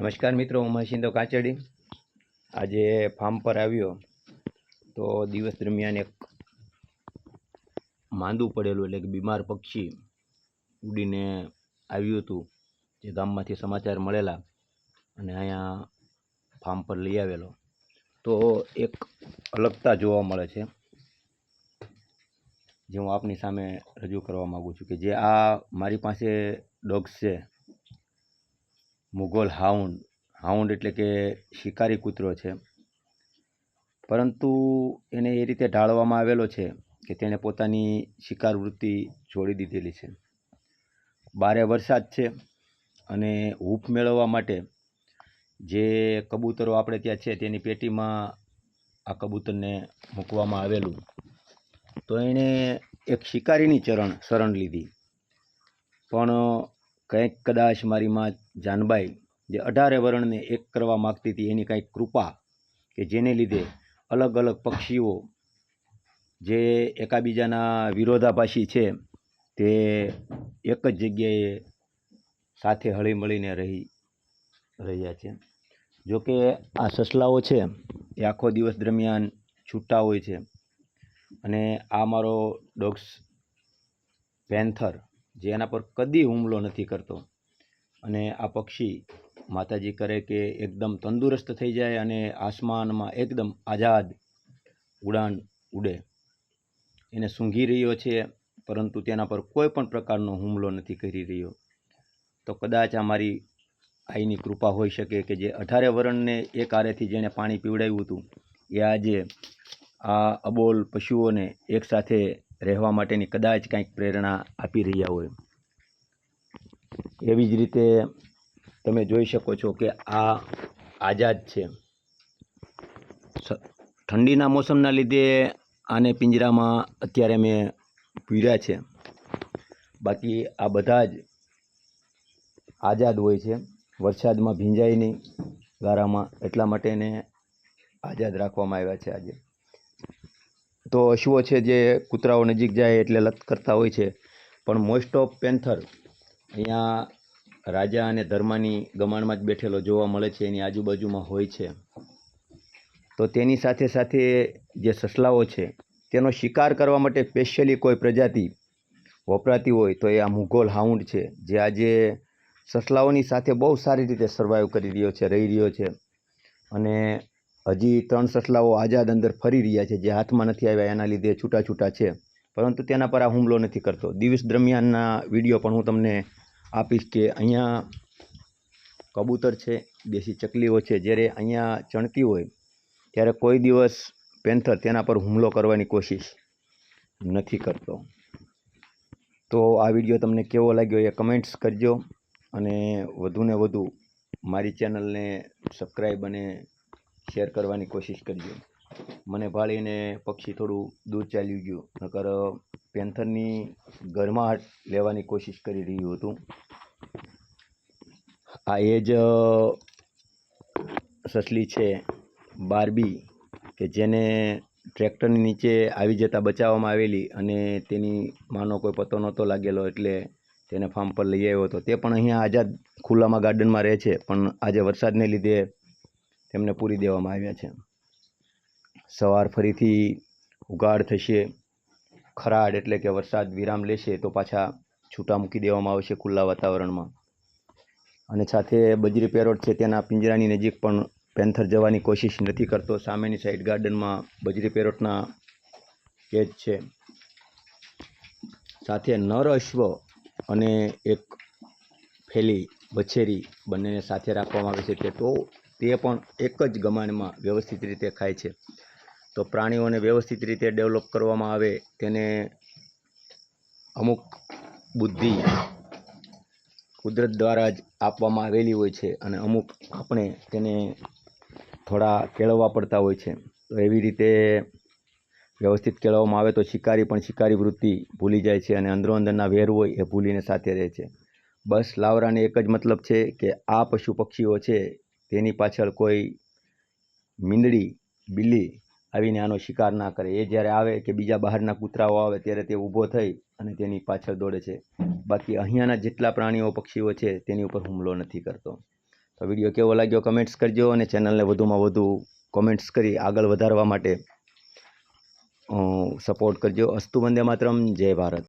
નમસ્કાર મિત્રો, હું મહેશિંદો કાચડી. આજે ફાર્મ પર આવ્યો તો દિવસ દરમિયાન એક માંદું પડેલું એટલે કે બીમાર પક્ષી ઉડીને આવ્યું હતું, જે ગામમાંથી સમાચાર મળેલા અને અહીંયા ફાર્મ પર લઈ આવેલો. તો એક અલગતા જોવા મળે છે, જે હું આપની સામે રજૂ કરવા માગું છું કે જે આ મારી પાસે ડોગ્સ છે. મુઘોલ હાઉન્ડ હાઉન્ડ એટલે કે શિકારી કૂતરો છે. પરંતુ એને એ રીતે ઢાળવામાં આવેલો છે કે તેણે પોતાની શિકાર વૃત્તિ છોડી દીધેલી છે. બારે વરસાદ છે અને હૂંફ મેળવવા માટે જે કબૂતરો આપણે ત્યાં છે તેની પેટીમાં આ કબૂતરને મૂકવામાં આવેલું. તો એણે એક શિકારીની ચરણ, શરણ લીધી. પણ કંઈક કદાચ મારી માં જાનબાઈ જે અઢારે વર્ણને એક કરવા માગતી હતી, એની કાંઈક કૃપા કે જેને લીધે અલગ અલગ પક્ષીઓ જે એકાબીજાના વિરોધાભાસી છે, તે એક જ જગ્યાએ સાથે હળીમળીને રહી, રહ્યા છે. જોકે આ સસલાઓ છે, એ આખો દિવસ દરમિયાન છૂટા હોય છે. અને આ મારો ડોગ્સ પેન્થર જે એના પર કદી હુમલો નથી કરતો. અને આ પક્ષી માતાજી કરે કે એકદમ તંદુરસ્ત થઈ જાય અને આસમાનમાં એકદમ આઝાદ ઉડાન ઉડે. એને સૂંઘી રહ્યો છે, પરંતુ તેના પર કોઈ પણ પ્રકારનો હુમલો નથી કરી રહ્યો. તો કદાચ આ મારી આઈની કૃપા હોઈ શકે કે જે અઢારે વરણને એક આરેથી જેણે પાણી પીવડાવ્યું હતું, એ આજે આ અબોલ પશુઓને એકસાથે રહેવા માટેની કદાચ કંઈક પ્રેરણા આપી રહ્યા હોય. એવી જ રીતે તમે જોઈ શકો છો કે આ આઝાદ છે. ઠંડીના મોસમના લીધે આને પિંજરામાં અત્યારે મેં પીર્યા છે. બાકી આ બધા જ આઝાદ હોય છે. વરસાદમાં ભીંજાય નહીં ગારામાં. એટલા માટે એને આઝાદ રાખવામાં આવ્યા છે આજે. તો અશુઓ છે જે કૂતરાઓ નજીક જાય એટલે લત કરતા હોય છે? પણ મોસ્ટ ઓફ પેન્થર અહીંયા રાજા અને ધર્માની ગમાણમાં જ બેઠેલો જોવા મળે છે, એની આજુબાજુમાં હોય છે. તો તેની સાથે સાથે જે સસલાઓ છે, તેનો શિકાર કરવા માટે સ્પેશિયલી કોઈ પ્રજાતિ વપરાતી હોય તો એ આ મુઘોલ હાઉન્ડ છે, જે આજે સસલાઓની સાથે બહુ સારી રીતે સર્વાઈવ કરી રહ્યો છે, રહી રહ્યો છે. અને હજી ત્રણ સસલાઓ આઝાદ અંદર ફરી રહ્યા છે, જે હાથમાં નથી આવ્યા, એના લીધે છૂટા છૂટા છે. પરંતુ તેના પર આ હુમલો નથી કરતો. દિવસ દરમિયાનના વીડિયો પણ હું તમને આપીશ કે અહીંયા કબૂતર છે, દેશી ચકલીઓ છે. જ્યારે અહીંયા ચણતી હોય, ત્યારે કોઈ દિવસ પેન્થર તેના પર હુમલો કરવાની કોશિશ નથી કરતો. તો આ વીડિયો તમને કેવો લાગ્યો એ કમેન્ટ્સ કરજો અને વધુને વધુ મારી ચેનલને સબસ્ક્રાઈબ અને શેર કરવાની કોશિશ કરજો. મને ભાળીને પક્ષી થોડું દૂર ચાલ્યું ગયું, નકર પેન્થરની ગરમાહટ લેવાની કોશિશ કરી રહ્યું હતું. આ એ જ સસલી છે, બારબી, કે જેને ટ્રેક્ટરની નીચે આવી જતાં બચાવવામાં આવેલી અને તેની માનો કોઈ પતો નહોતો લાગેલો એટલે તેને ફાર્મ પર લઈ આવ્યો હતો. તે પણ અહીંયા આઝાદ ખુલ્લામાં ગાર્ડનમાં રહે છે, પણ આજે વરસાદને લીધે તેમને પૂરી દેવામાં આવ્યા છે. સવાર ફરીથી ઉગાડ થશે. ખરાડ એટલે કે વરસાદ વિરામ લેશે તો પાછા છૂટા મૂકી દેવામાં આવશે ખુલ્લા વાતાવરણમાં. અને સાથે બજરી પેરોટ છે તેના પિંજરાની નજીક પણ પેન્થર જવાની કોશિશ નથી કરતો. સામેની સાઈડ ગાર્ડનમાં બજરી પેરોટના કેજ છે. સાથે નર અશ્વ અને એક ફેલી, બછેરી બંનેને સાથે રાખવામાં આવે છે. તે તો તે પણ એક જ ગમાણમાં વ્યવસ્થિત રીતે ખાય છે. તો પ્રાણીઓને વ્યવસ્થિત રીતે ડેવલપ કરવામાં આવે તેને અમુક બુદ્ધિ કુદરત દ્વારા જ આપવામાં આવેલી હોય છે અને અમુક આપણે તેને થોડા કેળવવા પડતા હોય છે. તો એવી રીતે વ્યવસ્થિત કેળવવામાં આવે તો શિકારી પણ શિકારી વૃત્તિ ભૂલી જાય છે અને અંદરો અંદરના વેર હોય એ ભૂલીને સાથે રહે છે. બસ લાવરાને એક જ મતલબ છે કે આ પશુ પક્ષીઓ છે તેની પાછળ કોઈ મીંદડી બિલ્લી આવીને આનો શિકાર ના કરે. એ જ્યારે આવે કે બીજા બહારના કૂતરાઓ આવે ત્યારે તે ઊભો થઈ અને તેની પાછળ દોડે છે. બાકી અહીંયાના જેટલા પ્રાણીઓ, પક્ષીઓ છે તેની ઉપર હુમલો નથી કરતો. તો વીડિયો કેવો લાગ્યો કમેન્ટ્સ કરજો અને ચેનલને વધુમાં વધુ કોમેન્ટ્સ કરી આગળ વધારવા માટે સપોર્ટ કરજો. અસ્તુ વંદે માતરમ. જય ભારત.